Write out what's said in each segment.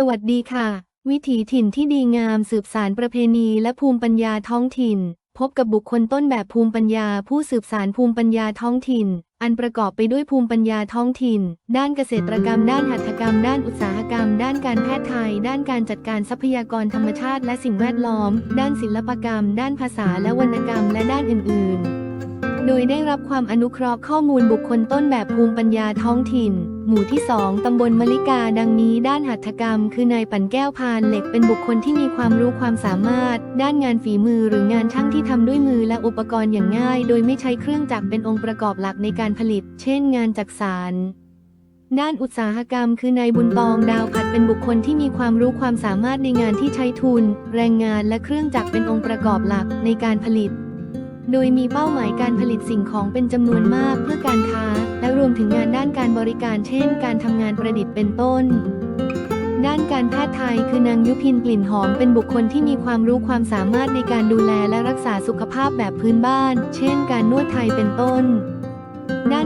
สวัสดีค่ะ วิถีถิ่นที่ดีงามสืบสารประเพณีและภูมิปัญญาท้องถิ่น พบกับบุคคลต้นแบบภูมิปัญญา ผู้สืบสารภูมิปัญญาท้องถิ่น อันประกอบไปด้วยภูมิปัญญาท้องถิ่น ด้านเกษตรกรรม ด้านหัตถกรรม ด้านอุตสาหกรรม ด้านการแพทย์ไทย ด้านการจัดการทรัพยากรธรรมชาติและสิ่งแวดล้อม ด้านศิลปกรรม ด้านภาษาและวรรณกรรม และด้านอื่น ๆ โดยได้รับความอนุเคราะห์ข้อมูลบุคคลต้นแบบภูมิปัญญาท้องถิ่น หมู่ที่ 2 ตำบลมะลิกา ดังนี้ด้านหัตถกรรม คือนายปั่นแก้วพานเหล็กเป็นบุคคลที่มีความรู้ความสามารถ ด้านงานฝีมือหรืองานช่างที่ทำด้วยมือและอุปกรณ์อย่างง่าย โดยไม่ใช้เครื่องจักรเป็นองค์ประกอบหลักในการผลิต เช่น งานจักสานด้านอุตสาหกรรม คือนายบุญตองดาวผัดเป็นบุคคลที่มีความรู้ความสามารถในงานที่ใช้ทุน แรงงานและเครื่องจักรเป็นองค์ประกอบหลักในการผลิต โดยมีเป้าหมายการผลิตสิ่งของเป็นจำนวนมากเพื่อการค้า และรวมถึงงานด้านการบริการเช่น การทำงานประดิษฐ์เป็นต้น ด้านการแพทย์ไทยคือนางยุพินกลิ่นหอมเป็นบุคคลที่มีความรู้ความสามารถในการดูแลและรักษาสุขภาพแบบพื้นบ้าน เช่น การนวดไทยเป็นต้น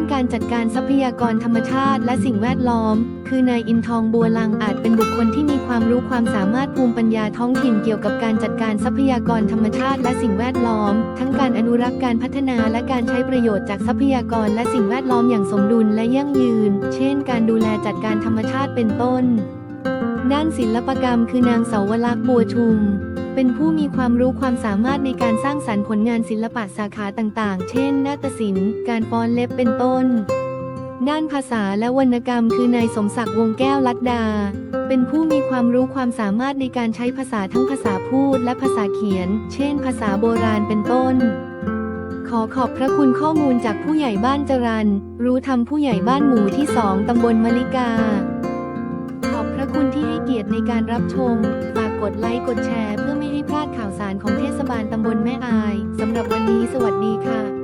านการจัดการทรัพยากรธรรมชาติและสิ่งแวดล้อม คือนายอินทองบัวลังอาจเป็นบุคคลที่มีความรู้ความสามารถภูมิปัญญาท้องถิ่นเกี่ยวกับการจัดการทรัพยากรธรรมชาติและสิ่งแวดล้อม ทั้งการอนุรักษ์การพัฒนาและการใช้ประโยชน์จากทรัพยากรและสิ่งแวดล้อมอย่างสมดุลและยั่งยืน เช่น การดูแลจัดการธรรมชาติเป็นต้น ด้านศิลปกรรมคือนางเสาวลักษณ์บัวชุม เป็นผู้มีความรู้ความสามารถในการสร้างสรรค์ผลงานศิลปะสาขาต่างๆ เช่น นาฏศิลป์ การฟ้อนเล็บเป็นต้น ด้านภาษาและวรรณกรรม คือนายสมศักดิ์วงแก้วลัดดา เป็นผู้มีความรู้ความสามารถในการใช้ภาษาทั้งภาษาพูดและภาษาเขียน เช่น ภาษาโบราณเป็นต้น ขอขอบพระคุณข้อมูลจากผู้ใหญ่บ้านจรัน รู้ธรรมผู้ใหญ่บ้านหมู่ที่สองตำบลมะลิกาขอบพระคุณที่ให้เกียรติในการรับชม ฝากกดไลค์ กดแชร์เพื่อ พลาดข่าวสารของเทศบาลตำบลแม่อาย สำหรับวันนี้สวัสดีค่ะ